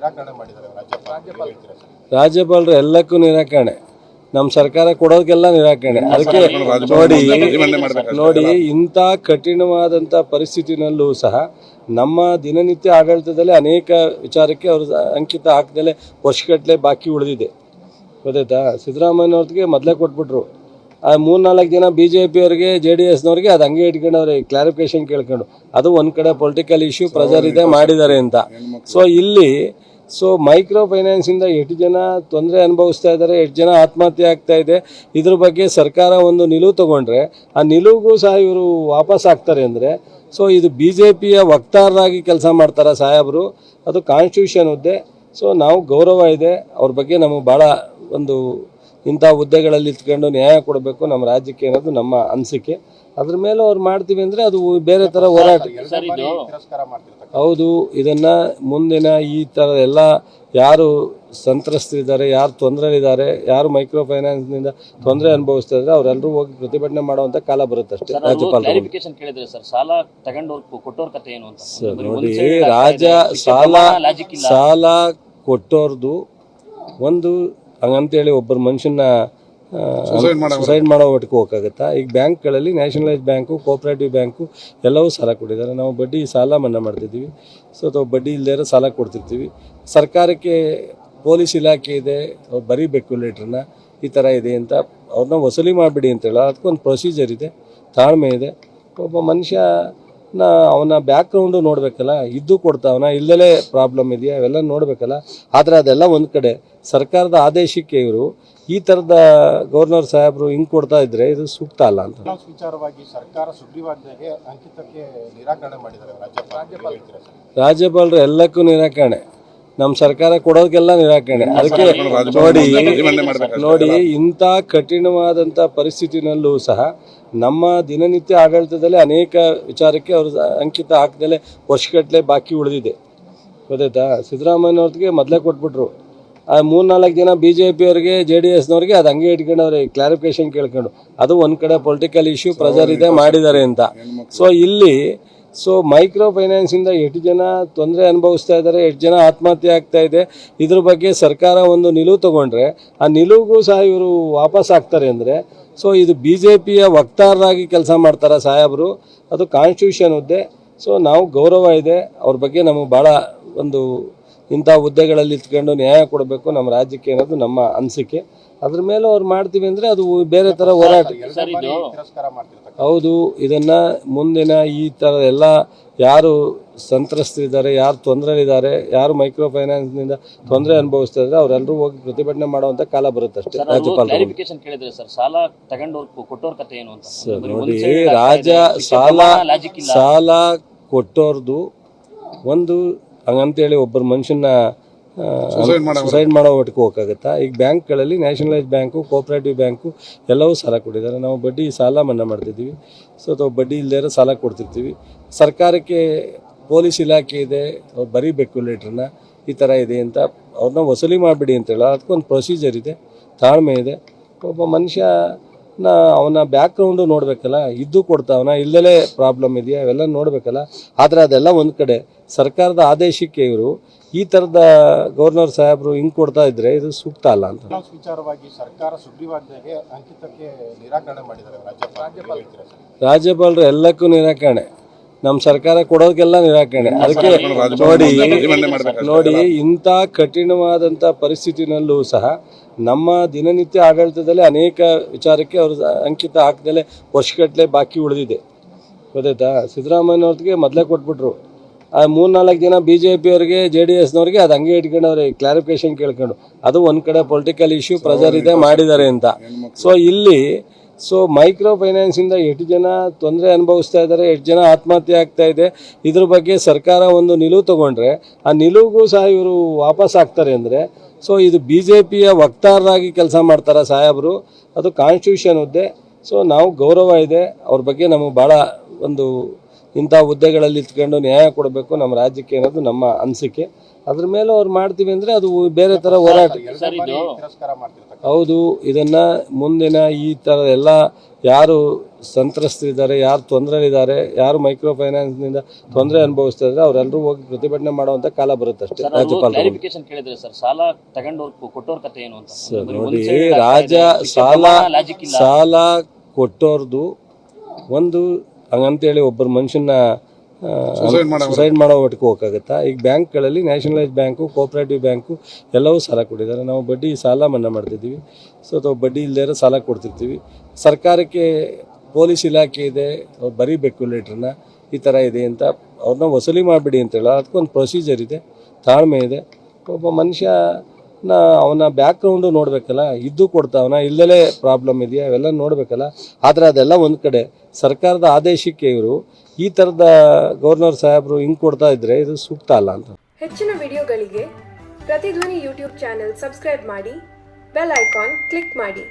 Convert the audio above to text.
ನಿರಾಕರಣೆ ಮಾಡಿದ್ದಾರೆ ರಾಜ್ಯಪಾಲ ರಾಜ್ಯಪಾಲರು. ಎಲ್ಲಕ್ಕೂ ನಿರಾಕರಣೆ. ನಮ್ಮ ಸರ್ಕಾರ ಕೊಡೋದಕ್ಕೆಲ್ಲ ನಿರಾಕರಣೆ. ಅದಕ್ಕೆ ನೋಡಿ ನೋಡಿ ಇಂಥ ಕಠಿಣವಾದಂಥ ಪರಿಸ್ಥಿತಿನಲ್ಲೂ ಸಹ ನಮ್ಮ ದಿನನಿತ್ಯ ಆಡಳಿತದಲ್ಲಿ ಅನೇಕ ವಿಚಾರಕ್ಕೆ ಅವರು ಅಂಕಿತ ಹಾಕ್ದಲೆ ವರ್ಷಗಟ್ಟಲೆ ಬಾಕಿ ಉಳಿದಿದೆ. ಗೊತ್ತಾಯ್ತಾ? ಸಿದ್ದರಾಮಯ್ಯನವ್ರಿಗೆ ಮೊದಲೇ ಕೊಟ್ಬಿಟ್ರು. ಆ ಮೂರ್ನಾಲ್ಕು ಜನ ಬಿ ಜೆ ಪಿಯವ್ರಿಗೆ ಜೆ ಡಿ ಎಸ್ನವ್ರಿಗೆ ಅದು ಹಂಗೆ ಇಟ್ಕೊಂಡವ್ರೆ ಕ್ಲಾರಿಫಿಕೇಶನ್ ಕೇಳ್ಕೊಂಡು. ಅದು ಒಂದು ಕಡೆ ಪೊಲಿಟಿಕಲ್ ಇಶ್ಯೂ ಪ್ರೆಜರ್ ಇದೆ ಮಾಡಿದ್ದಾರೆ ಅಂತ. ಸೊ ಇಲ್ಲಿ ಸೊ ಮೈಕ್ರೋ ಫೈನಾನ್ಸಿಂದ ಎಷ್ಟು ಜನ ತೊಂದರೆ ಅನುಭವಿಸ್ತಾ ಇದ್ದಾರೆ, ಎಷ್ಟು ಜನ ಆತ್ಮಹತ್ಯೆ ಆಗ್ತಾ ಇದೆ, ಇದ್ರ ಬಗ್ಗೆ ಸರ್ಕಾರ ಒಂದು ನಿಲುವು ತಗೊಂಡ್ರೆ ಆ ನಿಲುವಿಗೂ ಸಹ ಇವರು ವಾಪಸ್ ಆಗ್ತಾರೆ ಅಂದರೆ ಸೊ ಇದು ಬಿ ಜೆ ಪಿಯ ವಕ್ತಾರರಾಗಿ ಕೆಲಸ ಮಾಡ್ತಾರೆ ಸಾಹೇಬರು? ಅದು ಕಾನ್ಸ್ಟಿಟ್ಯೂಷನ್ ಹುದ್ದೆ ಸೊ ನಾವು ಗೌರವ ಇದೆ, ಅವ್ರ ಬಗ್ಗೆ ನಮಗೆ ಭಾಳ ಒಂದು ಇಂಥ ಹುದ್ದೆಗಳಲ್ಲಿ ಇಟ್ಕೊಂಡು ನ್ಯಾಯ ಕೊಡಬೇಕು ನಮ್ಮ ರಾಜ್ಯಕ್ಕೆ ಅನ್ನೋದು ನಮ್ಮ ಅನಿಸಿಕೆ. ಅದ್ರ ಮೇಲೆ ಅವ್ರು ಮಾಡ್ತೀವಿ ಅಂದರೆ ಅದು ಬೇರೆ ಥರ ಹೋರಾಟ. ಹೌದು ಇದನ್ನ ಮುಂದಿನ ಈ ಥರ ಎಲ್ಲ ಯಾರು ಸಂತ್ರಸ್ತರಿದ್ದಾರೆ ಯಾರು ತೊಂದರೆಲಿದ್ದಾರೆ ಯಾರು ಮೈಕ್ರೋ ಫೈನಾನ್ಸ್ನಿಂದ ತೊಂದರೆ ಅನುಭವಿಸ್ತಾ ಇದ್ದಾರೆ ಅವರೆಲ್ಲರೂ ಹೋಗಿ ಪ್ರತಿಭಟನೆ ಮಾಡುವಂಥ ಕಾಲ ಬರುತ್ತೆ ಅಷ್ಟೇ ರಾಜ್ಯಪಾಲರು ಕೇಳಿದ್ರೆ ಸರ್ ಸಾಲ ತಗೊಂಡವ್ರು ಕೊಟ್ಟವ್ರ ಕತೆ ಏನು ಅಂತ? ಸರ್, ಬರೀ ನೋಡಿ ರಾಜ ಸಾಲ ಸಾಲ ಕೊಟ್ಟೋರ್ದು ಒಂದು ಹಂಗಂತೇಳಿ ಒಬ್ಬರು ಮನುಷ್ಯನ ಸೈಡ್ ಮಾಡೋ ಒಟ್ಟಿಗೆ ಹೋಗಕ್ಕಾಗತ್ತಾ? ಈಗ ಬ್ಯಾಂಕ್ಗಳಲ್ಲಿ ನ್ಯಾಷನಲೈಸ್ ಬ್ಯಾಂಕು ಕೋಆಪರೇಟಿವ್ ಬ್ಯಾಂಕು ಎಲ್ಲವೂ ಸಾಲ ಕೊಟ್ಟಿದ್ದಾರೆ. ನಾವು ಬಡ್ಡಿ ಸಾಲ ಮನ್ನಾ ಮಾಡ್ತಿದ್ದೀವಿ. ಸೊ ಅಥವಾ ಬಡ್ಡಿ ಇಲ್ಲದೇ ಸಾಲ ಕೊಡ್ತಿರ್ತೀವಿ. ಸರ್ಕಾರಕ್ಕೆ ಪೊಲೀಸ್ ಇಲಾಖೆ ಇದೆ. ಅವ್ರು ಬರೀಬೇಕು ಲೆಟ್ರನ್ನ ಈ ಥರ ಇದೆ ಅಂತ ಅವ್ರನ್ನ ವಸೂಲಿ ಮಾಡಿಬಿಡಿ ಅಂತ ಹೇಳೋ ಅದಕ್ಕೊಂದು ಪ್ರೊಸೀಜರ್ ಇದೆ. ತಾಳ್ಮೆ ಇದೆ. ಒಬ್ಬ ಮನುಷ್ಯನ ಅವನ ಬ್ಯಾಕ್ಗ್ರೌಂಡು ನೋಡಬೇಕಲ್ಲ. ಇದ್ದು ಕೊಡ್ತಾವನ ಇಲ್ಲದಲೇ ಪ್ರಾಬ್ಲಮ್ ಇದೆಯಾ? ಅವೆಲ್ಲ ನೋಡಬೇಕಲ್ಲ. ಆದರೆ ಅದೆಲ್ಲ ಒಂದು ಕಡೆ ಸರ್ಕಾರದ ಆದೇಶಕ್ಕೆ ಇವರು ಈ ಥರದ ಗವರ್ನರ್ ಸಾಹೇಬರು ಹಿಂಗೆ ಕೊಡ್ತಾ ಇದ್ರೆ ಇದು ಸೂಕ್ತ ಅಲ್ಲ ಅಂತ. ವಿಚಾರವಾಗಿ ಸರ್ಕಾರ ಸುಗ್ರೀವಾಜ್ಞೆಗೆ ಅಂಕಿತಕ್ಕೆ ನಿರಾಕರಣೆ ಮಾಡಿದ್ದಾರೆ ರಾಜ್ಯಪಾಲರು ಎಲ್ಲಕ್ಕೂ ನಿರಾಕರಣೆ. ನಮ್ಮ ಸರ್ಕಾರ ಕೊಡೋದಕ್ಕೆಲ್ಲ ನಿರಾಕರಣೆ. ಅದಕ್ಕೆ ನೋಡಿ ನೋಡಿ ಇಂಥ ಕಠಿಣವಾದಂಥ ಪರಿಸ್ಥಿತಿನಲ್ಲೂ ಸಹ ನಮ್ಮ ದಿನನಿತ್ಯ ಆಡಳಿತದಲ್ಲಿ ಅನೇಕ ವಿಚಾರಕ್ಕೆ ಅವರು ಅಂಕಿತ ಹಾಕ್ದಲೆ ವರ್ಷಗಟ್ಟಲೆ ಬಾಕಿ ಉಳಿದಿದೆ. ಗೊತ್ತಾಯ್ತಾ? ಸಿದ್ದರಾಮಯ್ಯವ್ರಿಗೆ ಮೊದಲೇ ಕೊಟ್ಬಿಟ್ರು. ಮೂರ್ನಾಲ್ಕು ಜನ ಬಿ ಜೆ ಪಿಯವ್ರಿಗೆ ಜೆ ಡಿ ಎಸ್ನವ್ರಿಗೆ ಅದು ಹಂಗೆ ಇಟ್ಕೊಂಡವ್ರೆ ಕ್ಲಾರಿಫಿಕೇಶನ್ ಕೇಳ್ಕೊಂಡು, ಅದು ಒಂದು ಕಡೆ ಪೊಲಿಟಿಕಲ್ ಇಶ್ಯೂ ಪ್ರೆಜರ್ ಇದೆ ಮಾಡಿದ್ದಾರೆ ಅಂತ. ಸೊ ಇಲ್ಲಿ ಸೊ ಮೈಕ್ರೋ ಫೈನಾನ್ಸಿಂದ ಎಷ್ಟು ಜನ ತೊಂದರೆ ಅನುಭವಿಸ್ತಾ ಇದ್ದಾರೆ, ಎಷ್ಟು ಜನ ಆತ್ಮಹತ್ಯೆ ಆಗ್ತಾ ಇದೆ, ಇದ್ರ ಬಗ್ಗೆ ಸರ್ಕಾರ ಒಂದು ನಿಲುವು ತಗೊಂಡ್ರೆ, ಆ ನಿಲುವಿಗೂ ಸಹ ಇವರು ವಾಪಸ್ ಆಗ್ತಾರೆ ಅಂದರೆ ಸೊ ಇದು ಬಿ ಜೆ ಪಿಯ ವಕ್ತಾರರಾಗಿ ಕೆಲಸ ಮಾಡ್ತಾರೆ ಸಾಹೇಬರು? ಅದು ಕಾನ್ಸ್ಟಿಟ್ಯೂಷನ್ ಹುದ್ದೆ ಸೊ ನಾವು ಗೌರವ ಇದೆ, ಅವ್ರ ಬಗ್ಗೆ ನಮಗೆ ಭಾಳ ಒಂದು ಇಂಥ ಹುದ್ದೆಗಳಲ್ಲಿ ಇತ್ಕೊಂಡು ನ್ಯಾಯ ಕೊಡಬೇಕು ನಮ್ಮ ರಾಜ್ಯಕ್ಕೆ ಅನ್ನೋದು ನಮ್ಮ ಅನಿಸಿಕೆ. ಅದ್ರ ಮೇಲೆ ಅವ್ರು ಮಾಡ್ತೀವಿ ಅಂದರೆ ಅದು ಬೇರೆ ಥರ ಹೋರಾಟ. ಹೌದು ಇದನ್ನ ಮುಂದಿನ ಈ ಥರ ಎಲ್ಲ ಯಾರು ಸಂತ್ರಸ್ತರಿದ್ದಾರೆ ಯಾರು ತೊಂದರೆಲಿದ್ದಾರೆ ಯಾರು ಮೈಕ್ರೋ ಫೈನಾನ್ಸ್ನಿಂದ ತೊಂದರೆ ಅನುಭವಿಸ್ತಾ ಇದ್ದಾರೆ ಅವರೆಲ್ಲರೂ ಹೋಗಿ ಪ್ರತಿಭಟನೆ ಮಾಡುವಂಥ ಕಾಲ ಬರುತ್ತೆ ಅಷ್ಟೇ ಸರ್ ಸಾಲ ಕತೆ ಏನು ಸರ್, ನೋಡಿ ರಾಜ ಸಾಲ ಸಾಲ ಕೊಟ್ಟೋರ್ದು ಒಂದು ಹಂಗಂತೇಳಿ ಒಬ್ಬರು ಮನುಷ್ಯನ ಸುಸೈಡ್ ಮಾಡೋ ಒಟ್ಟಿಗೆ ಹೋಗಕ್ಕಾಗತ್ತಾ? ಈಗ ಬ್ಯಾಂಕ್ಗಳಲ್ಲಿ ನ್ಯಾಷನಲೈಸ್ ಬ್ಯಾಂಕು ಕೋಆಪರೇಟಿವ್ ಬ್ಯಾಂಕು ಎಲ್ಲವೂ ಸಾಲ ಕೊಟ್ಟಿದ್ದಾರೆ. ನಾವು ಬಡ್ಡಿ ಸಾಲ ಮನ್ನಾ ಮಾಡ್ತಿದ್ದೀವಿ. ಸೊ ಅಥವಾ ಬಡ್ಡಿ ಇಲ್ಲದೇ ಸಾಲ ಕೊಡ್ತಿರ್ತೀವಿ. ಸರ್ಕಾರಕ್ಕೆ ಪೊಲೀಸ್ ಇಲಾಖೆ ಇದೆ. ಅವ್ರು ಬರೀಬೇಕು ಲೆಟ್ರನ್ನ ಈ ಥರ ಇದೆ ಅಂತ ಅವ್ರನ್ನ ವಸೂಲಿ ಮಾಡಿಬಿಡಿ ಅಂತ ಹೇಳೋ. ಅದಕ್ಕೊಂದು ಪ್ರೊಸೀಜರ್ ಇದೆ. ತಾಳ್ಮೆ ಇದೆ. ಒಬ್ಬ ಮನುಷ್ಯನ ಅವನ ಬ್ಯಾಕ್ಗ್ರೌಂಡು ನೋಡಬೇಕಲ್ಲ ಇದ್ದು ಕೊಡ್ತಾವನ ಇಲ್ಲದೇ ಪ್ರಾಬ್ಲಮ್ ಇದೆಯಾ ಅವೆಲ್ಲ ನೋಡಬೇಕಲ್ಲ. ಆದ್ರೆ ಅದೆಲ್ಲ ಒಂದ್ ಕಡೆ ಸರ್ಕಾರದ ಆದೇಶಕ್ಕೆ ಇವರು ಈ ತರದ ಗವರ್ನರ್ ಸಾಹೇಬರು ಹಿಂಗ್ ಕೊಡ್ತಾ ಇದ್ರೆ ಇದು ಸೂಕ್ತ ಅಲ್ಲ ಅಂತ. ವಿಚಾರವಾಗಿ ಸರ್ಕಾರ ಸುಗ್ರೀವಾಜ್ಞೆಗೆ ಅಂಕಿತಕ್ಕೆ ನಿರಾಕರಣೆ ಮಾಡಿದ್ದಾರೆ ರಾಜ್ಯಪಾಲರು ಎಲ್ಲಕ್ಕೂ ನಿರಾಕರಣೆ. ನಮ್ಮ ಸರ್ಕಾರ ಕೊಡೋದಕ್ಕೆಲ್ಲ ನಿರಾಕರಣೆ. ಅದಕ್ಕೆ ನೋಡಿ ನೋಡಿ ಇಂಥ ಕಠಿಣವಾದಂಥ ಪರಿಸ್ಥಿತಿನಲ್ಲೂ ಸಹ ನಮ್ಮ ದಿನನಿತ್ಯ ಆಡಳಿತದಲ್ಲಿ ಅನೇಕ ವಿಚಾರಕ್ಕೆ ಅವರು ಅಂಕಿತ ಹಾಕ್ದಲೆ ವರ್ಷಗಟ್ಟಲೆ ಬಾಕಿ ಉಳಿದಿದೆ. ಗೊತ್ತಾಯ್ತಾ? ಸಿದ್ದರಾಮಯ್ಯನವ್ರಿಗೆ ಮೊದಲೇ ಕೊಟ್ಬಿಟ್ರು. ಆ ಮೂರ್ನಾಲ್ಕು ಜನ ಬಿ ಜೆ ಪಿಯವ್ರಿಗೆ ಜೆ ಡಿ ಎಸ್ನವ್ರಿಗೆ ಅದು ಹಂಗೆ ಇಟ್ಕೊಂಡವ್ರೆ ಕ್ಲಾರಿಫಿಕೇಶನ್ ಕೇಳ್ಕೊಂಡು ಅದು ಒಂದು ಕಡೆ ಪೊಲಿಟಿಕಲ್ ಇಶ್ಯೂ ಪ್ರೆಜರ್ ಇದೆ ಮಾಡಿದ್ದಾರೆ ಅಂತ. ಸೊ ಇಲ್ಲಿ ಸೊ ಮೈಕ್ರೋ ಫೈನಾನ್ಸಿಂದ ಎಷ್ಟು ಜನ ತೊಂದರೆ ಅನುಭವಿಸ್ತಾ ಇದ್ದಾರೆ, ಎಷ್ಟು ಜನ ಆತ್ಮಹತ್ಯೆ ಆಗ್ತಾ ಇದೆ, ಇದ್ರ ಬಗ್ಗೆ ಸರ್ಕಾರ ಒಂದು ನಿಲುವು ತಗೊಂಡ್ರೆ, ಆ ನಿಲುವಿಗೂ ಸಹ ಇವರು ವಾಪಸ್ ಆಗ್ತಾರೆ ಅಂದರೆ ಸೊ ಇದು ಬಿ ಜೆ ಪಿಯ ವಕ್ತಾರರಾಗಿ ಕೆಲಸ ಮಾಡ್ತಾರೆ ಸಾಹೇಬರು? ಅದು ಕಾನ್ಸ್ಟಿಟ್ಯೂಷನ್ ಹುದ್ದೆ. ಸೊ ನಾವು ಗೌರವ ಇದೆ, ಅವ್ರ ಬಗ್ಗೆ ನಮಗೆ ಭಾಳ ಒಂದು ಇಂಥ ಹುದ್ದೆಗಳಲ್ಲಿ ಇಟ್ಕೊಂಡು ನ್ಯಾಯ ಕೊಡಬೇಕು ನಮ್ಮ ರಾಜ್ಯಕ್ಕೆ ಅನ್ನೋದು ನಮ್ಮ ಅನಿಸಿಕೆ. ಅದ್ರ ಮೇಲೆ ಅವ್ರು ಮಾಡ್ತೀವಿ ಅಂದ್ರೆ ಅದು ಬೇರೆ ತರ ಹೋರಾಟ. ಹೌದು ಇದನ್ನ ಮುಂದಿನ ಈ ತರ ಎಲ್ಲ ಯಾರು ಸಂತ್ರಸ್ತರಿದ್ದಾರೆ ಯಾರು ತೊಂದರೆಲಿದ್ದಾರೆ ಯಾರು ಮೈಕ್ರೋ ಫೈನಾನ್ಸ್ನಿಂದ ತೊಂದರೆ ಅನುಭವಿಸ್ತಾ ಇದ್ದಾರೆ ಅವರೆಲ್ಲರೂ ಹೋಗಿ ಪ್ರತಿಭಟನೆ ಮಾಡುವಂಥ ಕಾಲ ಬರುತ್ತೆ ಅಷ್ಟೇ ಸರ್ ಅವರು ಕೇಳಿದ್ರೆ ಸರ್ ಸಾಲ ತಗೊಂಡವ್ರು ಕೊಟ್ಟೋರ್ ಕತೆ ಏನು ಅಂತ? ಸರ್, ಬರೀ ನೋಡಿ ರಾಜ ಸಾಲ ಲಾಜಿಕ್ ಇಲ್ಲ. ಸಾಲ ಕೊಟ್ಟೋರ್ದು ಒಂದು ಹಂಗಂತೇಳಿ ಒಬ್ಬರು ಮನುಷ್ಯನ ಸೈಡ್ ಮಾಡೋ ಮಟ್ಟಕ್ಕೆ ಹೋಗಕ್ಕಾಗತ್ತಾ? ಈಗ ಬ್ಯಾಂಕ್ಗಳಲ್ಲಿ ನ್ಯಾಷನಲೈಸ್ ಬ್ಯಾಂಕು ಕೋಆಪರೇಟಿವ್ ಬ್ಯಾಂಕು ಎಲ್ಲವೂ ಸಾಲ ಕೊಟ್ಟಿದ್ದಾರೆ. ನಾವು ಬಡ್ಡಿ ಸಾಲ ಮನ್ನಾ ಮಾಡ್ತಿದ್ದೀವಿ. ಸೊ ಅಥವಾ ಬಡ್ಡಿ ಇಲ್ಲದೇ ಸಾಲ ಕೊಡ್ತಿರ್ತೀವಿ. ಸರ್ಕಾರಕ್ಕೆ ಪೊಲೀಸ್ ಇಲಾಖೆ ಇದೆ. ಅವ್ರು ಬರೀಬೇಕು ಲೆಟ್ರನ್ನ ಈ ಥರ ಇದೆ ಅಂತ ಅವ್ರನ್ನ ವಸೂಲಿ ಮಾಡಿಬಿಡಿ ಅಂತ ಹೇಳೋ. ಅದಕ್ಕೊಂದು ಪ್ರೊಸೀಜರ್ ಇದೆ. ತಾಳ್ಮೆ ಇದೆ. ಒಬ್ಬ ಮನುಷ್ಯನ ಅವನ ಬ್ಯಾಕ್ಗ್ರೌಂಡು ನೋಡಬೇಕಲ್ಲ, ಇದ್ದು ಕೊಡ್ತಾವನ ಇಲ್ಲದಲೇ ಪ್ರಾಬ್ಲಮ್ ಇದೆಯಾ ಅವೆಲ್ಲ ನೋಡಬೇಕಲ್ಲ. ಆದರೆ ಅದೆಲ್ಲ ಒಂದು ಕಡೆ, ಸರ್ಕಾರದ ಆದೇಶಕ್ಕೆ ಇವರು ಈ ಥರದ ಗವರ್ನರ್ ಸಾಹೇಬರು ಹಿಂಗೆ ಕೊಡ್ತಾ ಇದ್ರೆ ಇದು ಸೂಕ್ತ ಅಲ್ಲ ಅಂತ. ಹೆಚ್ಚಿನ ವಿಡಿಯೋಗಳಿಗೆ ಪ್ರತಿಧ್ವನಿ ಯೂಟ್ಯೂಬ್ ಚಾನೆಲ್ ಸಬ್ಸ್ಕ್ರೈಬ್ ಮಾಡಿ, ಬೆಲ್ ಐಕಾನ್ ಕ್ಲಿಕ್ ಮಾಡಿ.